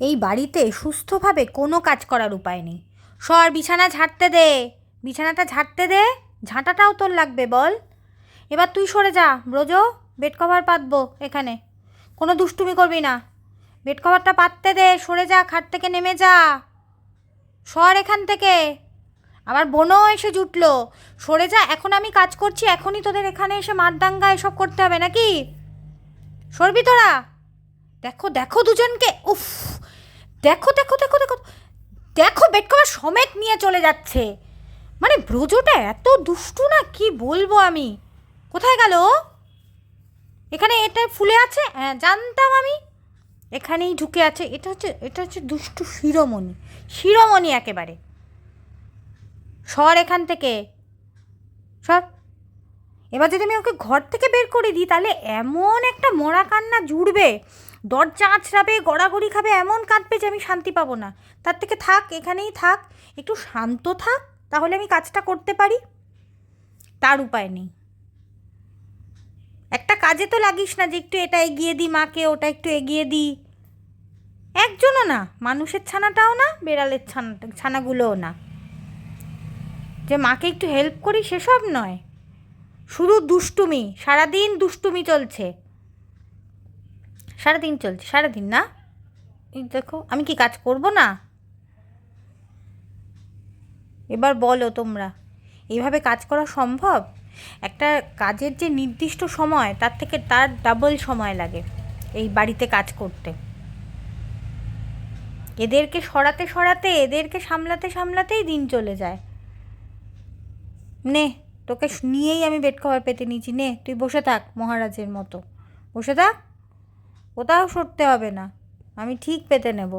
এই বাড়িতে সুস্থভাবে কোনো কাজ করার উপায় নেই। সর, বিছানা ঝাড়তে দে। বিছানাটা ঝাড়তে দে। ঝাঁটাটাও তোর লাগবে, বল। এবার তুই সরে যা। ব্রজ বেড কভার পাতবো এখানে। কোনো দুষ্টুমি করবি না। বেড কভারটা পাততে দে, সরে যা, খাট থেকে নেমে যা। সর এখান থেকে। আবার বোনও এসে জুটলো। সরে যা, এখন আমি কাজ করছি, এখনই তোদের এখানে এসে মারদাঙ্গা এসব করতে হবে নাকি? সরবি তোরা? দেখো দেখো দুজনকে। উফ! দেখো দেখো দেখো দেখো। দেখো, বেড কভার সমেত নিয়ে চলে যাচ্ছে। মানে ব্রজটা এত দুষ্টু না, কি বলব আমি? কোথায় গেল? এখানে এটা ফুলে আছে? হ্যাঁ জানতাম আমি। এখানেই ঢুকে আছে। এটা হচ্ছে এটা হচ্ছে দুষ্টু শিরোমণি। শিরোমণি একেবারে। সর এখান থেকে। সর। এবার যদি আমি ওকে ঘর থেকে বের করে দিই, তাহলে এমন একটা মরা কান্না জুড়বে। দরজা আঁচড়াবে, গড়াগড়ি খাবে, এমন কাঁদবে যে আমি শান্তি পাবো না। তার থেকে থাক, এখানেই থাক, একটু শান্ত থাক, তাহলে আমি কাজটা করতে পারি। তার উপায় নেই। একটা কাজে তো লাগিস না যে একটু এটা এগিয়ে দিই মাকে, ওটা একটু এগিয়ে দিই একজনও না, মানুষের ছানাটাও না, বেড়ালের ছানাটা ছানাগুলোও না। যে মাকে একটু হেল্প করি সেসব নয়। শুধু দুষ্টুমি, সারাদিন দুষ্টুমি চলছে। সারাদিন চলছে, সারাদিন না? এই দেখো, আমি কি কাজ করব না? এবার বলো তোমরা এইভাবে কাজ করা সম্ভব? একটা কাজের যে নির্দিষ্ট সময়, তার থেকে তার ডাবল সময় লাগে এই বাড়িতে কাজ করতে। এদেরকে সরাতে সরাতে, এদেরকে সামলাতে সামলাতেই দিন চলে যায়। নে, তোকে নিয়েই আমি বেড কভার পেতে নিয়েছি, নে, তুই বসে থাক মহারাজের মতো। বসে থাক। কোথাও সরতে হবে না। আমি ঠিক পেতে নেব।